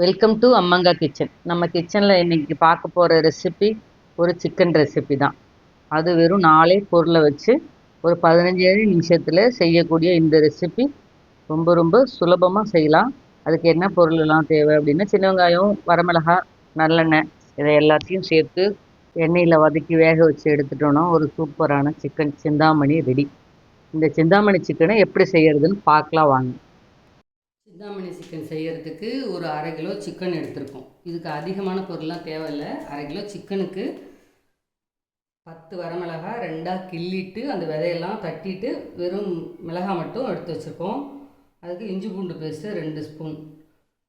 Welcome to அம்மங்கா kitchen நம்ம கிச்சனில் இன்றைக்கி பார்க்க போகிற ரெசிபி ஒரு சிக்கன் ரெசிபி தான். அது வெறும் நாலே பொருளை வச்சு ஒரு பதினஞ்சு நிமிஷத்தில் செய்யக்கூடிய இந்த ரெசிபி ரொம்ப ரொம்ப சுலபமாக செய்யலாம். அதுக்கு என்ன பொருளெல்லாம் தேவை அப்படின்னா சின்ன வெங்காயம் வரமிளகா நல்லெண்ணெய் இதை எல்லாத்தையும் சேர்த்து எண்ணெயில் வதக்கி வேக வச்சு எடுத்துட்டோன்னா ஒரு சூப்பரான சிக்கன் சிந்தாமணி ரெடி இந்த சிந்தாமணி சிக்கனை எப்படி செய்யறதுன்னு பார்க்கலாம் வாங்க. சிந்தாமணி சிக்கன் செய்கிறதுக்கு ஒரு அரை கிலோ சிக்கன் எடுத்திருக்கோம். இதுக்கு அதிகமான பொருள்லாம் தேவையில்லை. அரை கிலோ சிக்கனுக்கு பத்து வரமிளகா ரெண்டாக கிள்ளிட்டு அந்த விதையெல்லாம் தட்டிட்டு வெறும் மிளகாய் மட்டும் எடுத்து வச்சுருக்கோம். அதுக்கு இஞ்சி பூண்டு பேஸ்ட்டு ரெண்டு ஸ்பூன்.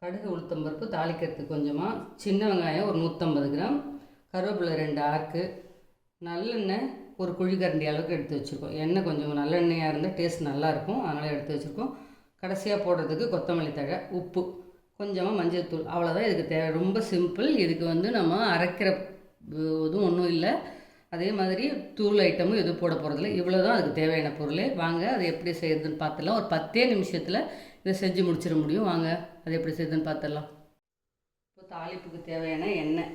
கடுகு உளுத்தம்பருப்பு தாளிக்கிறதுக்கு கொஞ்சமாக சின்ன வெங்காயம் ஒரு நூற்றம்பது கிராம். கருவேப்பிலை ரெண்டு ஆக்கு. நல்லெண்ணெய் ஒரு குழிக்கரண்டி அளவுக்கு எடுத்து வச்சுருக்கோம். எண்ணெய் கொஞ்சம் நல்லெண்ணெயாக இருந்தால் டேஸ்ட் நல்லாயிருக்கும் அதனால் எடுத்து வச்சுருக்கோம். கடைசியாக போடுறதுக்கு கொத்தமல்லி தழை உப்பு கொஞ்சமாக மஞ்சள் தூள். அவ்வளோதான் இதுக்கு தேவை. ரொம்ப சிம்பிள் இதுக்கு வந்து நம்ம அரைக்கிற இதுவும் ஒன்றும் இல்லை. அதே மாதிரி தூள் ஐட்டமும் எதுவும் போட போகிறதில்ல இவ்வளோ தான் அதுக்கு தேவையான பொருள். வாங்க அது எப்படி செய்யறதுன்னு பார்த்துடலாம். ஒரு பத்தே நிமிஷத்தில் இதை செஞ்சு முடிச்சிட முடியும். வாங்க அது எப்படி செய்யுதுன்னு பார்த்துடலாம். இப்போ தாளிப்புக்கு தேவையான எண்ணெய்.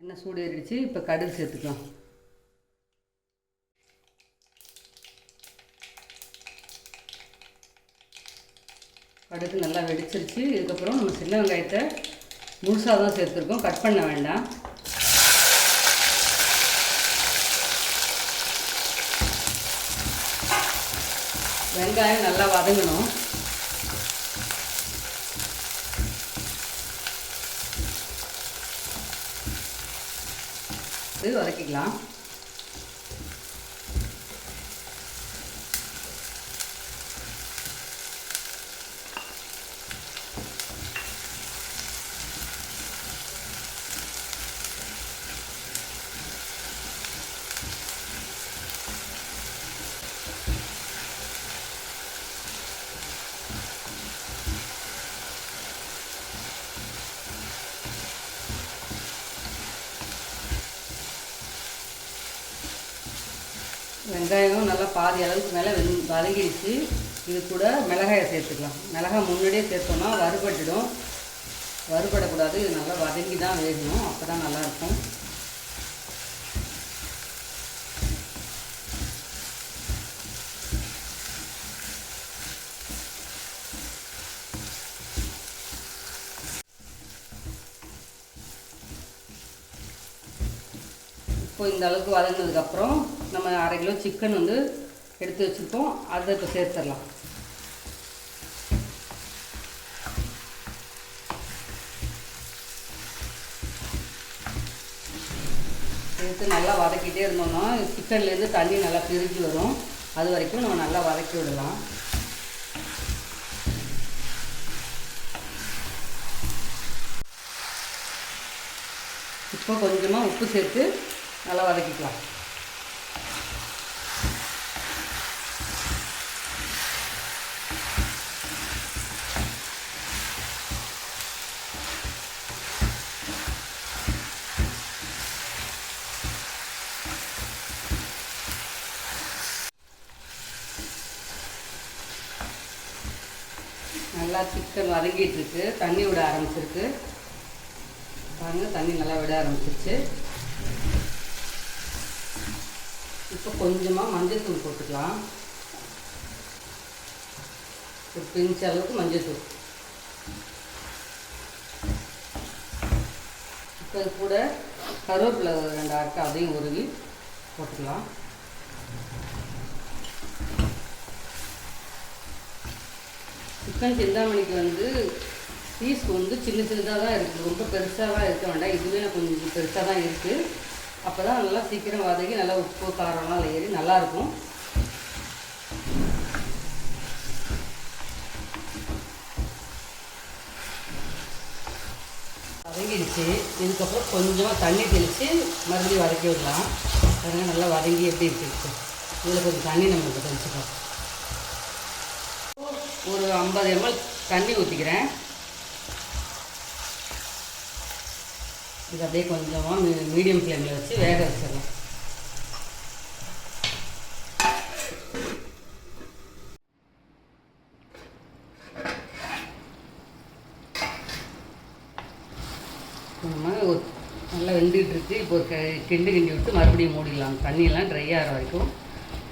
எண்ணெய் சூடு ஏறிடுச்சு. இப்போ கடுகு சேர்த்துக்கலாம். கடுகு நல்லா வெடிச்சிருச்சு. இதுக்கப்புறம் நம்ம சின்ன வெங்காயத்தை முழுசாக தான் சேர்த்துருக்கோம். கட் பண்ண வேண்டாம். வெங்காயம் நல்லா வதங்கணும். இது வதக்கிக்கலாம். வெங்காயம் நல்லா பாதி அளவுக்கு மேலே வெந் வதங்கிடுச்சு. இது கூட மிளகாயை சேர்த்துக்கலாம். மிளகாய் முன்னாடியே சேர்த்தோம்னா வறுபட்டுடும். வறுபடக்கூடாது. இது நல்லா வதங்கி தான் வேகணும். அப்போ தான் நல்லாயிருக்கும். இப்போ இந்த அளவுக்கு வதங்கினதுக்கப்புறம் நம்ம அரை கிலோ சிக்கன் வந்து எடுத்து வச்சுருக்கோம். அதை இப்போ சேர்த்துடலாம். சேர்த்து நல்லா வதக்கிட்டே இருந்தோம்னா சிக்கன்லேருந்து தண்ணி நல்லா பிரிஞ்சு வரும். அது வரைக்கும் நம்ம நல்லா வதக்கி விடலாம். இப்போ கொஞ்சமாக உப்பு சேர்த்து நல்லா வதக்கிக்கலாம். நல்லா சிக்கன் வதங்கிட்டு இருக்கு தண்ணி விட ஆரம்பிச்சிருக்கு. பாருங்க தண்ணி நல்லா விட ஆரம்பிச்சிருச்சு. இப்போ கொஞ்சமாக மஞ்சள் தூள் போட்டுக்கலாம். ஒரு பிஞ்ச அளவுக்கு மஞ்சள் தூள் இப்போ இது கூட கருவேப்பிலை ரெண்டு அரைக்க அதையும் உருவி போட்டுக்கலாம். சிக்கன் சிந்தாமணிக்கு வந்து பீஸ் வந்து சின்ன சின்னதாக தான் இருக்குது. ரொம்ப பெருசாக தான் இருக்க வேண்டாம். இதுவே கொஞ்சம் பெருசாக தான் இருக்குது அப்போ தான் நல்லா சீக்கிரம் வதக்கி நல்லா உப்பு காரம்லாம் அதில் ஏறி நல்லாயிருக்கும். வதங்கிடுச்சு. இதுக்கப்புறம் கொஞ்சமாக தண்ணி தெளித்து மறுபடியும் வதக்கி விடலாம். பாருங்க நல்லா வதங்கி எப்படி இருக்குது இதில் கொஞ்சம் தண்ணி நம்மளுக்கு தெளிச்சுக்கலாம். ஒரு ஐம்பது எம்எல் தண்ணி ஊற்றிக்கிறேன் இது அப்படியே கொஞ்சமாக மீடியம் ஃப்ளேமில் வச்சு வேக வச்சிடலாம். நம்ம நல்லா வெந்துகிட்ருக்கு இப்போ ஒரு கிண்டு கிண்டி விட்டு மறுபடியும் மூடிடலாம். தண்ணியெல்லாம் ட்ரை ஆகிற வரைக்கும்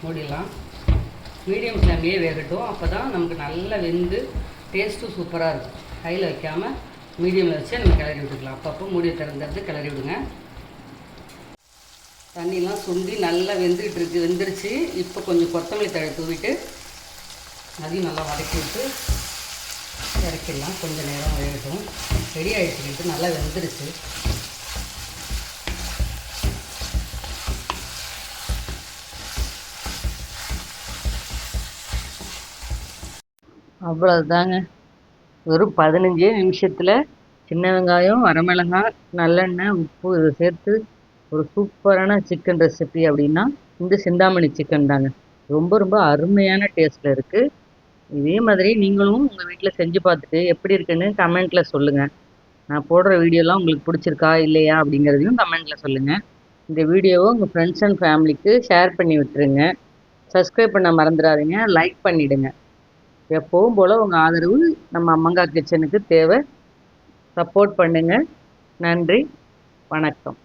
மூடிடலாம். மீடியம் ஃப்ளேம்லேயே வேகட்டும். அப்போ தான் நமக்கு நல்லா வெந்து டேஸ்ட்டும் சூப்பராக இருக்கும். கையில் வைக்காமல் மீடியமில் வச்சு நம்ம கிளறி விட்டுக்கலாம். அப்பப்போ மூடியை திறந்துறது கிளறி விடுங்க. தண்ணிலாம் சுண்டி நல்லா வெந்துக்கிட்டு இருக்கு. வெந்துருச்சு. இப்போ கொஞ்சம் கொத்தமல்லி தழை தூவிட்டு அதையும் நல்லா வதக்கி விட்டு இறக்கிடலாம். கொஞ்சம் நேரம் வேகட்டும். ரெடி ஆகிடுச்சுக்கிட்டு நல்லா வெந்துருச்சு. அவ்வளவுதாங்க. வெறும் பதினஞ்சே நிமிஷத்தில் சின்ன வெங்காயம் வரமிளகாய் நல்லெண்ணெய் உப்பு இதை சேர்த்து ஒரு சூப்பரான சிக்கன் ரெசிபி அப்படின்னா இந்த சிந்தாமணி சிக்கன் தாங்க. ரொம்ப ரொம்ப அருமையான டேஸ்ட்டில் இருக்குது இதே மாதிரி நீங்களும் உங்கள் வீட்டில் செஞ்சு பார்த்துட்டு எப்படி இருக்குன்னு கமெண்ட்டில் சொல்லுங்கள் நான் போடுற வீடியோலாம் உங்களுக்கு பிடிச்சிருக்கா இல்லையா அப்படிங்கிறதையும் கமெண்ட்டில் சொல்லுங்கள் இந்த வீடியோவை உங்கள் ஃப்ரெண்ட்ஸ் அண்ட் ஃபேமிலிக்கு ஷேர் பண்ணி விட்டுருங்க. சப்ஸ்கிரைப் பண்ண மறந்துடாதீங்க. லைக் பண்ணிவிடுங்க எப்பவும் போல் உங்கள் ஆதரவு நம்ம அம்மங்கா கிச்சனுக்கு தேவை. சப்போர்ட் பண்ணுங்கள் நன்றி. வணக்கம்.